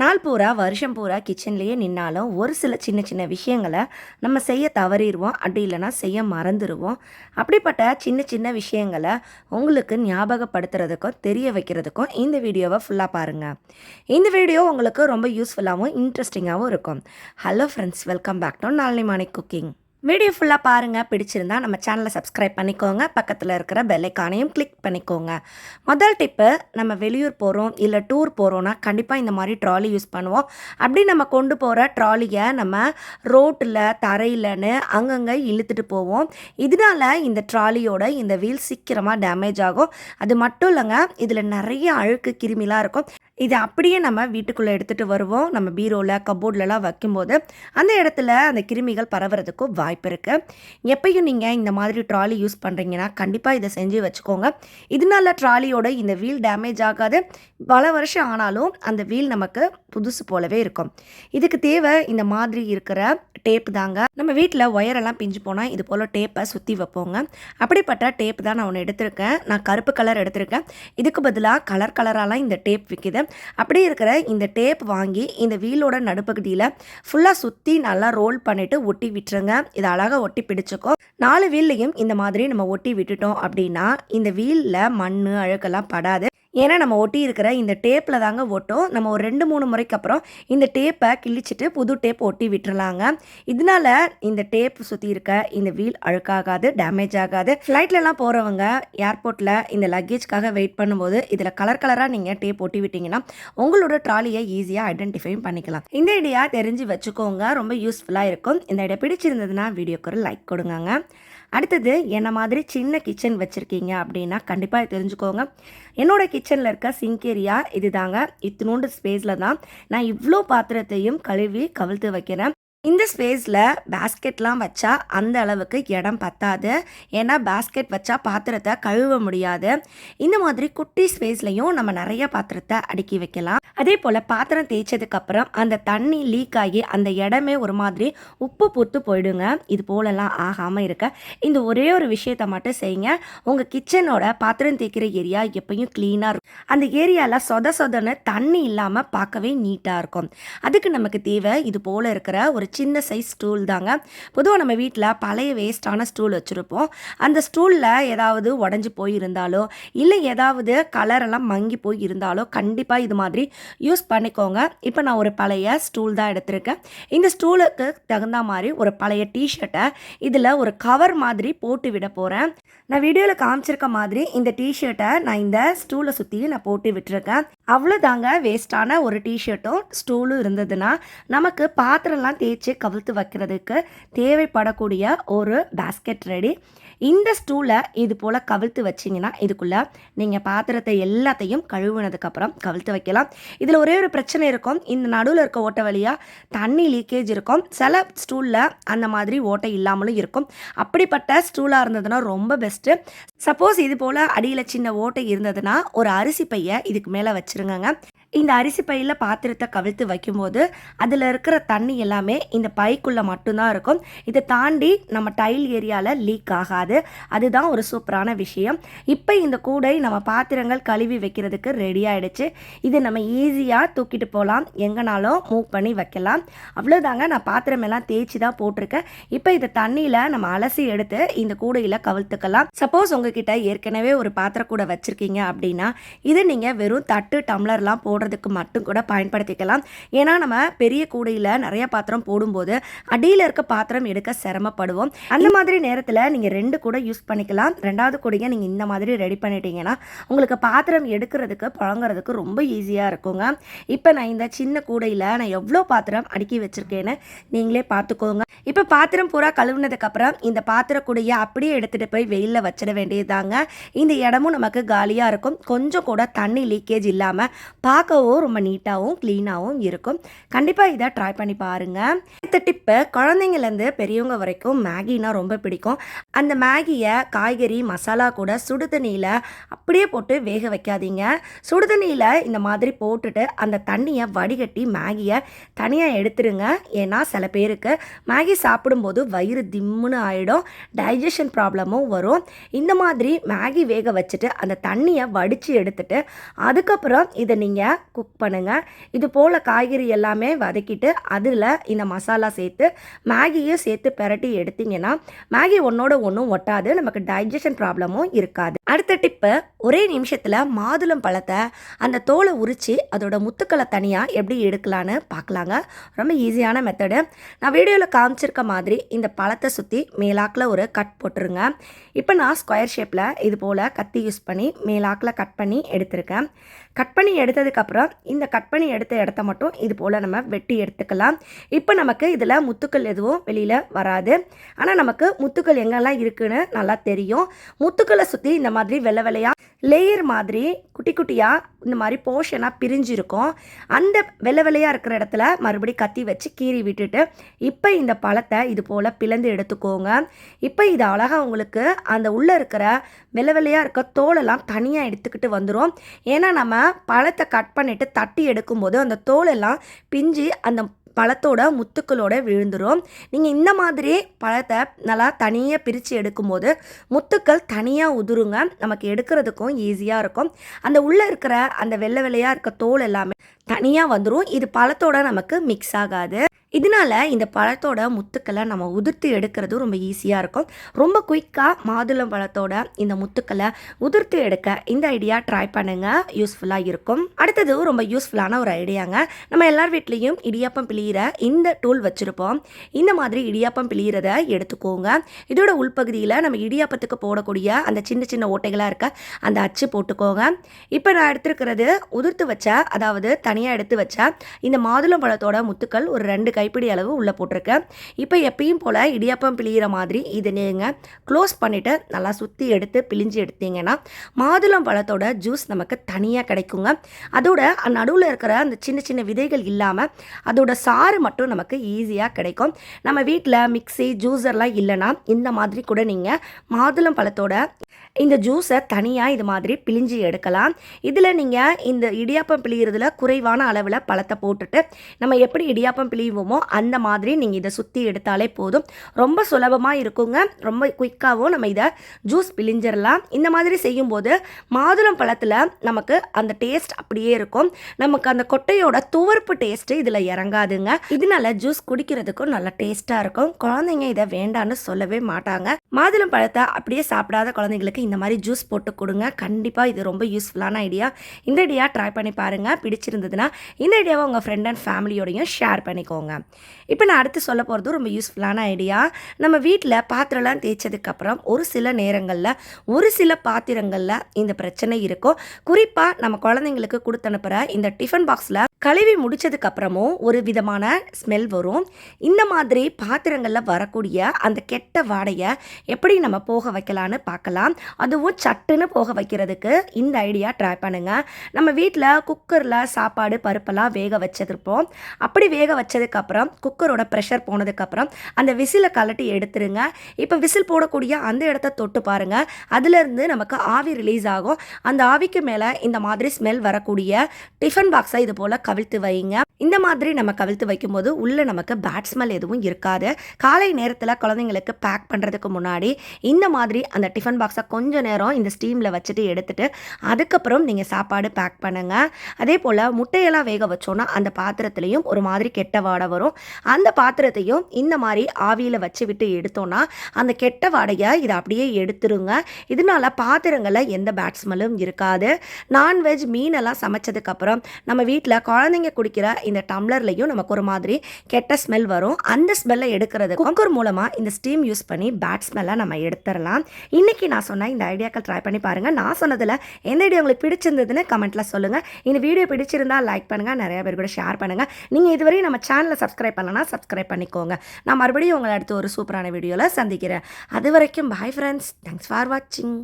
நாள் பூரா வருஷம் பூரா கிச்சன்லேயே நின்னாலும் ஒரு சில சின்ன சின்ன விஷயங்களை நம்ம செய்ய தவறிடுவோம். அப்படி இல்லைன்னா செய்ய மறந்துடுவோம். அப்படிப்பட்ட சின்ன சின்ன விஷயங்களை உங்களுக்கு ஞாபகப்படுத்துறதுக்கும் தெரிய வைக்கிறதுக்கும் இந்த வீடியோவை ஃபுல்லாக பாருங்கள் இந்த வீடியோ உங்களுக்கு ரொம்ப யூஸ்ஃபுல்லாகவும் இன்ட்ரெஸ்டிங்காகவும் இருக்கும். Hello friends welcome back to Nalini Mani cooking video ஃபுல்லாக பாருங்கள் பிடிச்சிருந்தா நம்ம சேனலை சப்ஸ்கிரைப் பண்ணிக்கோங்க. பக்கத்தில் இருக்கிற பெல்லைக்கானையும் கிளிக் பண்ணிக்கோங்க. முதல் டிப்பு நம்ம வெளியூர் போகிறோம் இல்லை டூர் போகிறோன்னா கண்டிப்பாக இந்த மாதிரி ட்ராலி யூஸ் பண்ணுவோம். அப்படி நம்ம கொண்டு போகிற ட்ராலியை நம்ம ரோட்டில் தரையில்னு அங்கங்கே இழுத்துட்டு போவோம். இதனால இந்த ட்ராலியோட இந்த வீல் சீக்கிரமாக டேமேஜ் ஆகும். அது மட்டும் இல்லைங்க இதில் நிறைய அழுக்கு கிருமிலாம் இருக்கும். இதை அப்படியே நம்ம வீட்டுக்குள்ளே எடுத்துகிட்டு வருவோம். நம்ம பீரோவில் கபோர்ட்லலாம் வைக்கும்போது அந்த இடத்துல அந்த கிருமிகள் பரவுறதுக்கும் வாய்ப்பு இருக்குது எப்பயும் நீங்கள் இந்த மாதிரி ட்ராலி யூஸ் பண்ணுறீங்கன்னா கண்டிப்பாக இதை செஞ்சு வச்சுக்கோங்க. இதனால ட்ராலியோட இந்த வீல் டேமேஜ் ஆகாது. பல வருஷம் ஆனாலும் அந்த வீல் நமக்கு புதுசு போலவே இருக்கும். இதுக்கு தேவை இந்த மாதிரி இருக்கிற டேப் தாங்க. நம்ம வீட்டில் ஒயரெல்லாம் பிஞ்சு போனால் இது போல் டேப்பை சுற்றி வைப்போங்க. அப்படிப்பட்ட டேப் தான் நான் ஒன்று எடுத்திருக்கேன். நான் கருப்பு கலர் எடுத்திருக்கேன். இதுக்கு பதிலாக கலர் கலராலாம் இந்த டேப் விற்கிது அப்படி இருக்கிற இந்த டேப் வாங்கி இந்த வீலோட நடுப்பகுதியில் ஃபுல்லாக சுற்றி நல்லா ரோல் பண்ணிவிட்டு ஒட்டி விட்டுருங்க. இதை அழகாக ஒட்டி பிடிச்சிக்கோ. நாலு வீல்லையும் இந்த மாதிரி நம்ம ஒட்டி விட்டுட்டோம் அப்படின்னா இந்த வீலில் மண் அழுக்கெல்லாம் படாது. ஏன்னா நம்ம ஒட்டி இருக்கிற இந்த டேப்பில் தாங்க ஒட்டும். நம்ம ஒரு ரெண்டு மூணு முறைக்கு அப்புறம் இந்த டேப்பை கிழிச்சிட்டு புது டேப் ஒட்டி விட்டுறலாங்க. இதனால இந்த டேப் சுற்றி இருக்க இந்த வீல் அழுக்காகாது டேமேஜ் ஆகாது. ஃப்ளைட்லலாம் போகிறவங்க ஏர்போர்ட்டில் இந்த லக்கேஜ்க்காக வெயிட் பண்ணும்போது இதில் கலர் கலராக நீங்கள் டேப் ஒட்டி விட்டிங்கன்னா உங்களோட ட்ராலியை ஈஸியாக ஐடென்டிஃபையும் பண்ணிக்கலாம். இந்த ஐடியா தெரிஞ்சு வச்சுக்கோங்க. ரொம்ப யூஸ்ஃபுல்லாக இருக்கும். இந்த ஐடியா பிடிச்சிருந்ததுன்னா வீடியோக்கு ஒரு லைக் கொடுங்க அடுத்தது என்ன மாதிரி சின்ன கிச்சன் வச்சுருக்கீங்க அப்படின்னா கண்டிப்பாக தெரிஞ்சுக்கோங்க. என்னோடய கிச்சனில் இருக்க சிங்க் ஏரியா இது தாங்க இத்தினோண்டு ஸ்பேஸில் தான் நான் இவ்வளோ பாத்திரத்தையும் கழுவி கவிழ்த்து வைக்கிறேன். இந்த ஸ்பேஸில் பேஸ்கெட்லாம் வச்சா அந்த அளவுக்கு இடம் பத்தாது. ஏன்னா பேஸ்கெட் வச்சா பாத்திரத்தை கழுவ முடியாது. இந்த மாதிரி குட்டி ஸ்பேஸ்லையும் நம்ம நிறைய பாத்திரத்தை அடுக்கி வைக்கலாம். அதே போல் பாத்திரம் தேய்ச்சதுக்கப்புறம் அந்த தண்ணி லீக் ஆகி அந்த இடமே ஒரு மாதிரி உப்பு பொத்து போயிடுங்க. இது போலலாம் ஆகாமல் இருக்க. இந்த ஒரே ஒரு விஷயத்தை மட்டும் செய்யுங்க. உங்கள் கிச்சனோட பாத்திரம் தேய்க்கிற ஏரியா எப்பயும் க்ளீனாக இருக்கும். அந்த ஏரியாவில் சொத சொதன்னு தண்ணி இல்லாமல் பார்க்கவே நீட்டாக இருக்கும். அதுக்கு நமக்கு தேவை இது போல் இருக்கிற ஒரு சின்ன சைஸ் ஸ்டூல் தாங்க. பொதுவாக நம்ம வீட்டில் பழைய வேஸ்டான ஸ்டூல் வச்சுருப்போம். அந்த ஸ்டூலில் ஏதாவது உடஞ்சி போய் இருந்தாலோ இல்லை ஏதாவது கலரெல்லாம் மங்கி போய் இருந்தாலோ கண்டிப்பாக இது மாதிரி யூஸ் பண்ணிக்கோங்க. இப்போ நான் ஒரு பழைய ஸ்டூல் தான் எடுத்திருக்கேன். இந்த ஸ்டூலுக்கு தகுந்த மாதிரி ஒரு பழைய டிஷர்ட்டை இதில் ஒரு கவர் மாதிரி போட்டு விட போகிறேன் நான் வீடியோவில் காமிச்சிருக்க மாதிரி இந்த டிஷர்ட்டை நான் இந்த ஸ்டூலை சுற்றியும் நான் போட்டு விட்டுருக்கேன். அவ்வளோதாங்க வேஸ்ட்டான ஒரு டிஷர்ட்டும் ஸ்டூலும் இருந்ததுன்னா நமக்கு பாத்திரம்லாம் தேய்ச்சி கவிழ்த்து வைக்கிறதுக்கு தேவைப்படக்கூடிய ஒரு பேஸ்கெட் ரெடி இந்த ஸ்டூலை இது போல் கவிழ்த்து வச்சிங்கன்னா இதுக்குள்ளே நீங்கள் பாத்திரத்தை எல்லாத்தையும் கழுவுனதுக்கப்புறம் கவிழ்த்து வைக்கலாம். இதில் ஒரே ஒரு பிரச்சனை இருக்கும். இந்த நடுவில் இருக்க ஓட்டை வழியாக தண்ணி லீக்கேஜ் இருக்கும். சில ஸ்டூலில் அந்த மாதிரி ஓட்டை இல்லாமலும் இருக்கும். அப்படிப்பட்ட ஸ்டூலாக இருந்ததுன்னா ரொம்ப பெஸ்ட்டு சப்போஸ் இது போல் அடியில் சின்ன ஓட்டை இருந்ததுன்னா ஒரு அரிசி பையை இதுக்கு மேலே வச்சுருங்க இந்த அரிசி பையில் பாத்திரத்தை கவிழ்த்து வைக்கும்போது அதில் இருக்கிற தண்ணி எல்லாமே இந்த பைக்குள்ளே மட்டும்தான் இருக்கும். இதை தாண்டி நம்ம டைல் ஏரியாவில் லீக் ஆகாது. அதுதான் ஒரு சூப்பரான விஷயம். இப்போ இந்த கூடை நம்ம பாத்திரங்கள் கழுவி வைக்கிறதுக்கு ரெடி ஆகிடுச்சு இதை நம்ம ஈஸியாக தூக்கிட்டு போகலாம் எங்கேனாலும் மூவ் பண்ணி வைக்கலாம். அவ்வளோதாங்க நான் பாத்திரம் எல்லாம் தேய்ச்சி தான் போட்டிருக்கேன். இப்போ இதை தண்ணியில் நம்ம அலசி எடுத்து இந்த கூடையில் கவிழ்த்துக்கலாம். சப்போஸ் உங்ககிட்ட ஏற்கனவே ஒரு பாத்திர கூட வச்சுருக்கீங்க அப்படின்னா இது நீங்கள் வெறும் தட்டு டம்ளர்லாம் போடுறதுக்கு மட்டும் கூட பயன்படுத்திக்கலாம். ஏன்னா நம்ம பெரிய கூடையில் நிறைய பாத்திரம் போடும்போது அடியில் இருக்க பாத்திரம் எடுக்க சிரமப்படுவோம். அந்த மாதிரி நேரத்தில் நீங்கள் ரெண்டு கூட யூஸ் பண்ணிக்கலாம். ரெண்டாவது கூடையை நீங்கள் இந்த மாதிரி ரெடி பண்ணிட்டீங்கன்னா உங்களுக்கு பாத்திரம் எடுக்கிறதுக்கு புழங்குறதுக்கு ரொம்ப ஈஸியாக இருக்குங்க. இப்போ நான் இந்த சின்ன கூடையில் நான் எவ்வளோ பாத்திரம் அடுக்கி வச்சுருக்கேன்னு நீங்களே பார்த்துக்கோங்க இப்போ பாத்திரம் பூரா கழுவுனதுக்கப்புறம் இந்த பாத்திர கூடையை அப்படியே எடுத்துகிட்டு போய் வெயிலில் வச்சிட வேண்டியதுதாங்க. இந்த இடமும் நமக்கு காலியாக இருக்கும். கொஞ்சம் கூட தண்ணி லீக்கேஜ் இல்லாமல் பார்க்கவும் ரொம்ப நீட்டாகவும் க்ளீனாகவும் இருக்கும். கண்டிப்பாக இதை ட்ரை பண்ணி பாருங்கள் அடுத்த டிப்பு குழந்தைங்கலேருந்து பெரியவங்க வரைக்கும் மேகினா ரொம்ப பிடிக்கும். அந்த மேகியை காய்கறி மசாலா கூட சுடு தண்ணியில் அப்படியே போட்டு வேக வைக்காதீங்க. சுடு தண்ணியில் இந்த மாதிரி போட்டுட்டு அந்த தண்ணியை வடிகட்டி மேகியை தனியாக எடுத்துருங்க. ஏன்னா சில பேருக்கு மேகி சாப்பிடும்போது வயிறு திம்முன்னு ஆகிடும் டைஜஷன் ப்ராப்ளமும் வரும். இந்த மாதிரி மேகி வேக வச்சுட்டு அந்த தண்ணியை வடித்து எடுத்துட்டு அதுக்கப்புறம் இதை நீங்கள் குக் பண்ணுங்கள் இது போல் காய்கறி எல்லாமே வதக்கிட்டு அதில் இந்த மசாலா சேர்த்து மேகியும் சேர்த்து பிரட்டி எடுத்தீங்கன்னா மேகி ஒன்றோட ஒன்றும் ஒட்டாது. நமக்கு டைஜஷன் ப்ராப்ளமும் இருக்காது. அடுத்த டிப்பு ஒரே நிமிஷத்தில் மாதுளம் பழத்தை அந்த தோலை உரித்து அதோட முத்துக்களை தனியாக எப்படி எடுக்கலான்னு பார்க்கலாங்க ரொம்ப ஈஸியான மெத்தடு நான் வீடியோவில் காமிச்சிருக்க மாதிரி இந்த பழத்தை சுற்றி மேலாக்கில் ஒரு கட் போட்டுருங்க. இப்போ நான் ஸ்கொயர் ஷேப்பில் இது போல் கத்தி யூஸ் பண்ணி மேலாக்கில் கட் பண்ணி எடுத்திருக்கேன். கட் பண்ணி எடுத்ததுக்கப்புறம் இந்த கட் பண்ணி எடுத்த இடத்த மட்டும் இது போல் நம்ம வெட்டி எடுத்துக்கலாம். இப்போ நமக்கு இதில் முத்துக்கள் எதுவும் வெளியில் வராது. ஆனால் நமக்கு முத்துக்கள் எங்கெல்லாம் இருக்குதுன்னு நல்லா தெரியும். முத்துக்களை சுற்றி இந்த மாதிரி வெள்ளை வெள்ளையாக லேயர் மாதிரி குட்டி குட்டியாக இந்த மாதிரி போர்ஷனாக பிரிஞ்சிருக்கும். அந்த வெள்ளை வெள்ளையாக இருக்கிற இடத்துல மறுபடி கத்தி வச்சு கீறி விட்டுட்டு இப்போ இந்த பழத்தை இது போல் பிளந்து எடுத்துக்கோங்க. இப்போ இது அழகாக உங்களுக்கு அந்த உள்ளே இருக்கிற வெள்ளை வெள்ளையாக இருக்க தோலெல்லாம் தனியாக எடுத்துக்கிட்டு வந்துடும் ஏன்னா நம்ம பழத்தை கட் பண்ணிவிட்டு தட்டி எடுக்கும்போது அந்த தோலெல்லாம் பிஞ்சு அந்த பழத்தோட முத்துக்களோட விழுந்துடும் நீங்கள் இந்த மாதிரி பழத்தை நல்லா தனியாக பிரித்து எடுக்கும்போது முத்துக்கள் தனியாக உதிருங்க. நமக்கு எடுக்கிறதுக்கும் ஈஸியாக இருக்கும். அந்த உள்ளே இருக்கிற அந்த வெள்ளை வெள்ளையாக இருக்க தோல் எல்லாமே தனியாக வந்துடும் இது பழத்தோட நமக்கு மிக்ஸ் ஆகாது. இதனால இந்த பழத்தோட முத்துக்களை நம்ம உதிர்த்து எடுக்கிறதும் ரொம்ப ஈஸியாக இருக்கும். ரொம்ப குயிக்காக மாதுளம் பழத்தோட இந்த முத்துக்களை உதிர்த்து எடுக்க இந்த ஐடியா ட்ரை பண்ணுங்க. யூஸ்ஃபுல்லாக இருக்கும். அடுத்தது ரொம்ப யூஸ்ஃபுல்லான ஒரு ஐடியாங்க நம்ம எல்லார் வீட்லேயும் இடியாப்பம் பிழியிற இந்த டூல் வச்சுருப்போம். இந்த மாதிரி இடியாப்பம் பிழியிறத எடுத்துக்கோங்க. இதோட உள்பகுதியில் நம்ம இடியாப்பத்துக்கு போடக்கூடிய அந்த சின்ன சின்ன ஓட்டைகளாக இருக்க அந்த அச்சு போட்டுக்கோங்க. இப்போ நான் எடுத்துருக்கிறது உதிர்த்து வச்ச அதாவது தனியாக எடுத்து வச்ச இந்த மாதுளம் பழத்தோட முத்துக்கள் ஒரு ரெண்டு கை கைப்பிடி அளவு உள்ளே போட்டிருக்கேன். இப்போ எப்பயும் போல் இடியாப்பம் பிழிகிற மாதிரி இதை நீங்கள் க்ளோஸ் பண்ணிவிட்டு நல்லா சுற்றி எடுத்து பிழிஞ்சு எடுத்தீங்கன்னா மாதுளம் பழத்தோட ஜூஸ் நமக்கு தனியாக கிடைக்குங்க. அதோட நடுவில் இருக்கிற அந்த சின்ன சின்ன விதைகள் இல்லாமல் அதோட சாறு மட்டும் நமக்கு ஈஸியாக கிடைக்கும். நம்ம வீட்டில் மிக்ஸி ஜூஸர்லாம் இல்லைன்னா இந்த மாதிரி கூட நீங்கள் மாதுளம் பழத்தோட இந்த ஜூஸை தனியாக இது மாதிரி பிழிஞ்சு எடுக்கலாம். இதில் நீங்கள் இந்த இடியாப்பம் பிழிகிறதுல குறைவான அளவில் பழத்தை போட்டுட்டு நம்ம எப்படி இடியாப்பம் பிழிவோமோ அந்த மாதிரி நீங்கள் இதை சுற்றி எடுத்தாலே போதும். ரொம்ப சுலபமாக இருக்குங்க. ரொம்ப குயிக்காகவும் நம்ம இதை ஜூஸ் பிழிஞ்சிடலாம் இந்த மாதிரி செய்யும்போது மாதுளம் பழத்தில் நமக்கு அந்த டேஸ்ட் அப்படியே இருக்கும். நமக்கு அந்த கொட்டையோட துவர்ப்பு டேஸ்ட்டு இதில் இறங்காதுங்க. இதனால ஜூஸ் குடிக்கிறதுக்கும் நல்லா டேஸ்ட்டாக இருக்கும். குழந்தைங்க இதை வேண்டான்னு சொல்லவே மாட்டாங்க. மாதுளம் பழத்தை அப்படியே சாப்பிடாத குழந்தைங்களுக்கு இந்த மாதிரி ஜூஸ் போட்டு கொடுங்க. கண்டிப்பாக இது ரொம்ப யூஸ்ஃபுல்லான ஐடியா இந்த ஐடியா ட்ரை பண்ணி பாருங்கள் பிடிச்சிருந்ததுன்னா இந்த ஐடியாவை உங்கள் ஃப்ரெண்ட் அண்ட் ஃபேமிலியோடையும் ஷேர் பண்ணிக்கோங்க. இப்போ நான் அடுத்து சொல்ல போகிறது ரொம்ப யூஸ்ஃபுல்லான ஐடியா நம்ம வீட்டில் பாத்திரம்லாம் தேய்ச்சதுக்கப்புறம் ஒரு சில நேரங்களில் ஒரு சில பாத்திரங்களில் இந்த பிரச்சனை இருக்கும். குறிப்பாக நம்ம குழந்தைங்களுக்கு கொடுத்து அனுப்புகிற இந்த டிஃபன் பாக்ஸில் கழுவி முடிச்சதுக்கப்புறமும் ஒரு விதமான ஸ்மெல் வரும். இந்த மாதிரி பாத்திரங்களில் வரக்கூடிய அந்த கெட்ட வாடையை எப்படி நம்ம போக வைக்கலான்னு பார்க்கலாம். அதுவும் சட்டுன்னு போக வைக்கிறதுக்கு இந்த ஐடியா ட்ரை பண்ணுங்கள் நம்ம வீட்டில் குக்கரில் சாப்பாடு பருப்பெல்லாம் வேக வச்சிருப்போம். அப்படி வேக வச்சதுக்கப்புறம் குக்கரோட ப்ரெஷர் போனதுக்கப்புறம் அந்த விசிலை கலட்டி எடுத்துருங்க. இப்போ விசில் போடக்கூடிய அந்த இடத்த தொட்டு பாருங்கள் அதுலேருந்து நமக்கு ஆவி ரிலீஸ் ஆகும். அந்த ஆவிக்கு மேலே இந்த மாதிரி ஸ்மெல் வரக்கூடிய டிஃபன் பாக்ஸை இது போல் கவிழ்த்து வைங்க. இந்த மாதிரி நம்ம கவிழ்த்து வைக்கும்போது உள்ளே நமக்கு பேட் ஸ்மெல் எதுவும் இருக்காது. காலை நேரத்தில் குழந்தைங்களுக்கு பேக் பண்ணுறதுக்கு முன்னாடி இந்த மாதிரி அந்த டிஃபன் பாக்ஸை கொஞ்சம் நேரம் இந்த ஸ்டீமில் வச்சுட்டு எடுத்துட்டு அதுக்கப்புறம் நீங்கள் சாப்பாடு பேக் பண்ணுங்கள் அதே போல் முட்டையெல்லாம் வேக வச்சோன்னா அந்த பாத்திரத்துலேயும் ஒரு மாதிரி கெட்ட வாடை வரும். அந்த பாத்திரத்தையும் இந்த மாதிரி ஆவியில் வச்சு விட்டு எடுத்தோன்னா அந்த கெட்ட வாடையை இதை அப்படியே எடுத்துருங்க. இதனால பாத்திரங்களில் எந்த பேட் ஸ்மெல்லும் இருக்காது. நான்வெஜ் மீனெல்லாம் சமைச்சதுக்கப்புறம் நம்ம வீட்டில் குழந்தைங்க குடிக்கிற இந்த டம்ளர்லையும் நமக்கு ஒரு மாதிரி கெட்ட ஸ்மெல் வரும். அந்த ஸ்மெல்லை எடுக்கிறது குக்கர் மூலமாக இந்த ஸ்டீம் யூஸ் பண்ணி பேட் ஸ்மெல்லை நம்ம எடுத்துடலாம். இன்றைக்கி நான் சொன்ன இந்த ஐடியாக்கள் ட்ரை பண்ணி பாருங்கள் நான் சொன்னதில் எந்த ஐடியா உங்களுக்கு பிடிச்சிருந்ததுன்னு கமெண்ட்டில் சொல்லுங்கள் இந்த வீடியோ பிடிச்சிருந்தால் லைக் பண்ணுங்கள் நிறைய பேர் கூட ஷேர் பண்ணுங்கள் நீங்கள் இதுவரையும் நம்ம சேனலை சப்ஸ்கிரைப் பண்ணலன்னா சப்ஸ்கிரைப் பண்ணிக்கோங்க. நான் மறுபடியும் உங்களை அடுத்து ஒரு சூப்பரான வீடியோவில் சந்திக்கிறேன். அது வரைக்கும் பாய் ஃப்ரெண்ட்ஸ் தேங்க்ஸ் ஃபார் வாட்சிங்